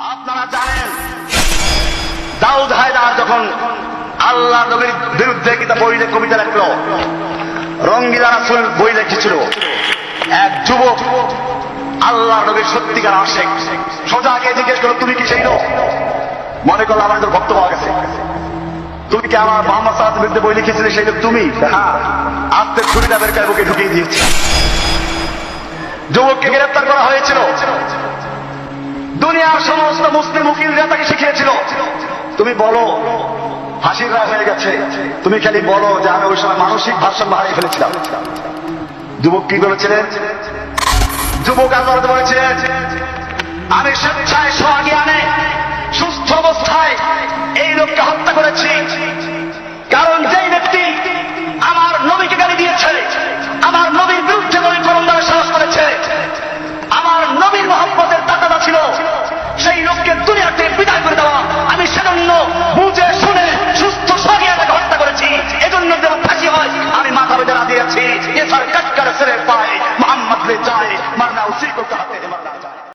আপনারা জানেন, দাউদ হায়দার যখন আল্লাহ নবীর বিরুদ্ধে কবিতা লিখলো, রঙ্গিলা রাসুল বই এক যুবক আল্লাহ নবীর সত্যিকার আশেক, সোজা আগে জিজ্ঞেস করো তুমি কি সেই লোক? মনে করল, আমার তোর ভক্ত পাওয়া গেছে। তুমি কি আমার মোহাম্মদ সাল্লাহ বিরুদ্ধে বই লিখেছিলে? সেই লোক তুমি? হ্যাঁ। আস্তে ছুরিটা বের করে ঢুকিয়ে দিয়েছে। যুবককে গ্রেফতার করা হয়েছিল। দুনিয়ার সমস্ত মুসলিম উকিলরা তাকে শিখিয়েছিল। তুমি বলো হাসির রায় হয়ে গেছে। তুমি খালি বলো যে আমি ওই সময় মানসিক ভারসাম্য হারিয়ে ফেলেছিলাম। যুবক কি বলেছিলেন? যুবক আদালত বলেছিলেন consigo, cara.